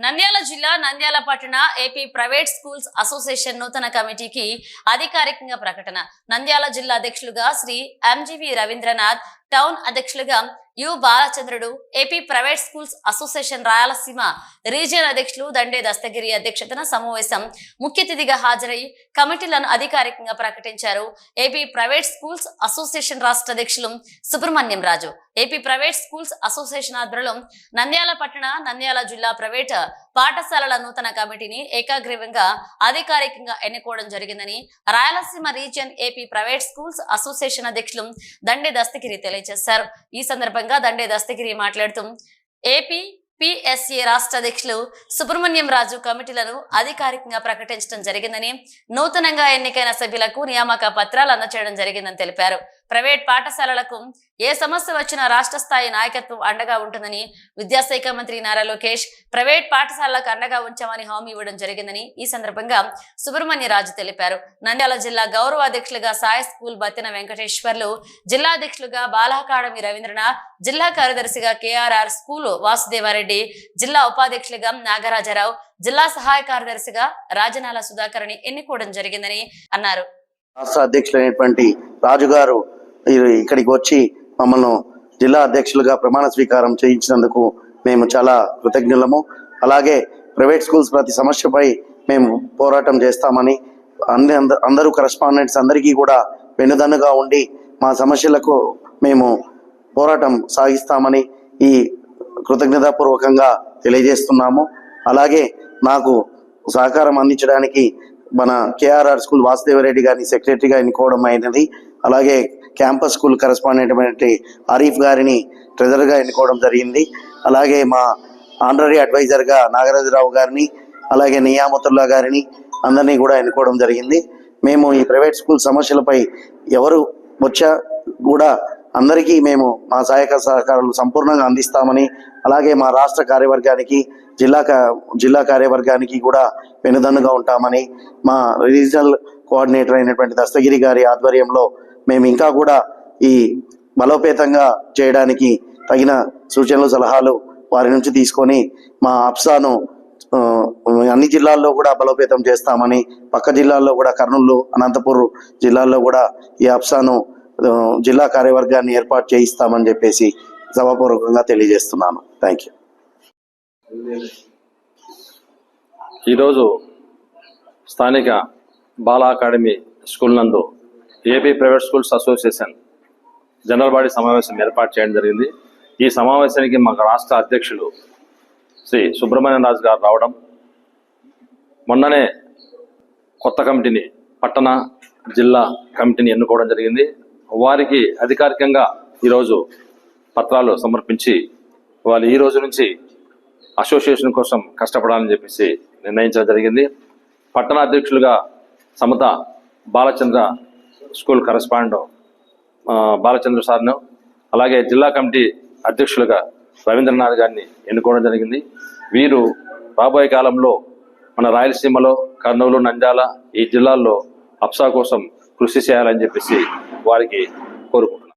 నంద్యాల జిల్లా నంద్యాల పట్టణ AP private schools association నూతన కమిటీకి అధికారికంగా ప్రకటన. నంద్యాల జిల్లా అధ్యక్షులుగా శ్రీ ఎంజీవి రవీంద్రనాథ్ టౌన్ అధ్యక్షులుగా U Balachandrudu AP private schools association Rayalaseema region అధ్యక్షులు దండే దస్తగిరి అధ్యక్షతన సమావేశం ముఖ్య అతిథిగా హాజరై కమిటీలను అధికారికంగా ప్రకటించారు. ఏపీ ప్రైవేట్ స్కూల్స్ అసోసియేషన్ రాష్ట్ర అధ్యక్షులు Subrahmanyam Raju. AP private schools association ఆధ్వర్యంలో నంద్యాల పట్టణ నంద్యాల జిల్లా ప్రైవేట్ పాఠశాలల నూతన కమిటీని ఏకాగ్రీవంగా అధికారికంగా ఎన్నుకోవడం జరిగిందని Rayalaseema region AP private schools association అధ్యక్షులు దండే దస్తగిరి తెలియజేశారు. ఈ సందర్భంగా దండే దస్తగిరి మాట్లాడుతూ ఏపీ పిఎస్ఏ రాష్ట్ర అధ్యక్షులు సుబ్రహ్మణ్యం రాజు కమిటీలను అధికారికంగా ప్రకటించడం జరిగిందని నూతనంగా ఎన్నికైన సభ్యులకు నియామక పత్రాలు అందచేయడం జరిగిందని తెలిపారు. ప్రైవేట్ పాఠశాలలకు ఏ సమస్య వచ్చినా రాష్ట్ర స్థాయి నాయకత్వం అండగా ఉంటుందని విద్యాశాఖ మంత్రి నారా లోకేష్ ప్రైవేట్ పాఠశాలలకు అండగా ఉంచామని హామీ ఇవ్వడం జరిగిందని ఈ సందర్భంగా సుబ్రహ్మణ్య రాజు తెలిపారు. నంద్యాల జిల్లా గౌరవ అధ్యక్షులుగా సాయి స్కూల్ బతిన వెంకటేశ్వర్లు జిల్లా అధ్యక్షులుగా బాలాకాడమి రవీంద్రనాథ్ జిల్లా కార్యదర్శిగా కేఆర్ఆర్ స్కూల్ వాసుదేవారెడ్డి జిల్లా ఉపాధ్యక్షులుగా నాగరాజరావు జిల్లా సహాయ కార్యదర్శిగా రాజనాల సుధాకర్ని ఎన్నుకోవడం జరిగిందని అన్నారు. రాష్ట్ర అధ్యక్షులైనటువంటి రాజుగారు ఇక్కడికి వచ్చి మమ్మల్ని జిల్లా అధ్యక్షులుగా ప్రమాణ స్వీకారం చేయించినందుకు మేము చాలా కృతజ్ఞులము. అలాగే ప్రైవేట్ స్కూల్స్ ప్రతి సమస్యపై మేము పోరాటం చేస్తామని అన్ని అంద- అందరూ కరస్పాండెంట్స్ అందరికీ కూడా వెన్నుదన్నుగా ఉండి మా సమస్యలకు మేము పోరాటం సాగిస్తామని ఈ కృతజ్ఞతాపూర్వకంగా తెలియజేస్తున్నాము. అలాగే నాకు సహకారం అందించడానికి మన కేఆర్ఆర్ స్కూల్ వాసుదేవరెడ్డి గారిని సెక్రటరీగా ఎన్నుకోవడం అయినది. అలాగే క్యాంపస్ స్కూల్ కరెస్పాండెంట్ అయినటువంటి గారిని ట్రెజర్గా ఎన్నుకోవడం జరిగింది. అలాగే మా ఆనరీ అడ్వైజర్గా నాగరాజరావు గారిని అలాగే నియామతుల్లా గారిని అందరినీ కూడా ఎన్నుకోవడం జరిగింది. మేము ఈ ప్రైవేట్ స్కూల్ సమస్యలపై ఎవరు వచ్చా కూడా అందరికీ మేము మా సహాయక సహకారాలు సంపూర్ణంగా అందిస్తామని అలాగే మా రాష్ట్ర కార్యవర్గానికి జిల్లా జిల్లా కార్యవర్గానికి కూడా వెనుదన్నుగా ఉంటామని మా రీజనల్ కోఆర్డినేటర్ అయినటువంటి దస్తగిరి గారి ఆధ్వర్యంలో మేము ఇంకా కూడా ఈ బలోపేతంగా చేయడానికి తగిన సూచనలు సలహాలు వారి నుంచి తీసుకొని మా అప్సాను అన్ని జిల్లాల్లో కూడా బలోపేతం చేస్తామని పక్క జిల్లాల్లో కూడా కర్నూలు అనంతపూర్ జిల్లాల్లో కూడా ఈ అప్సాను జిల్లా కార్యవర్గాన్ని ఏర్పాటు చేయిస్తామని చెప్పేసి సభాపూర్వకంగా తెలియజేస్తున్నాను. థ్యాంక్ యూ ఈరోజు స్థానిక బాల అకాడమీ స్కూల్ నందు AP private schools association general body సమావేశం ఏర్పాటు చేయడం జరిగింది. ఈ సమావేశానికి మా రాష్ట్ర అధ్యక్షులు శ్రీ సుబ్రహ్మణ్యం రాజు గారు రావడం మొన్ననే కొత్త కమిటీని పట్టణ జిల్లా కమిటీని ఎన్నుకోవడం జరిగింది. వారికి అధికారికంగా ఈరోజు పత్రాలు సమర్పించి వాళ్ళు ఈ రోజు నుంచి అసోసియేషన్ కోసం కష్టపడాలని చెప్పేసి నిర్ణయించడం జరిగింది. పట్టణ అధ్యక్షులుగా సమత బాలచంద్ర స్కూల్ కరస్పాండ్ బాలచంద్ర సార్ను అలాగే జిల్లా కమిటీ అధ్యక్షులుగా రవీంద్రనాథ్ గారిని ఎన్నుకోవడం జరిగింది. వీరు రాబోయే కాలంలో మన రాయలసీమలో కర్నూలు నంద్యాల ఈ జిల్లాల్లో అప్సా కోసం కృషి చేయాలని చెప్పేసి వారికి కోరుకుంటున్నాను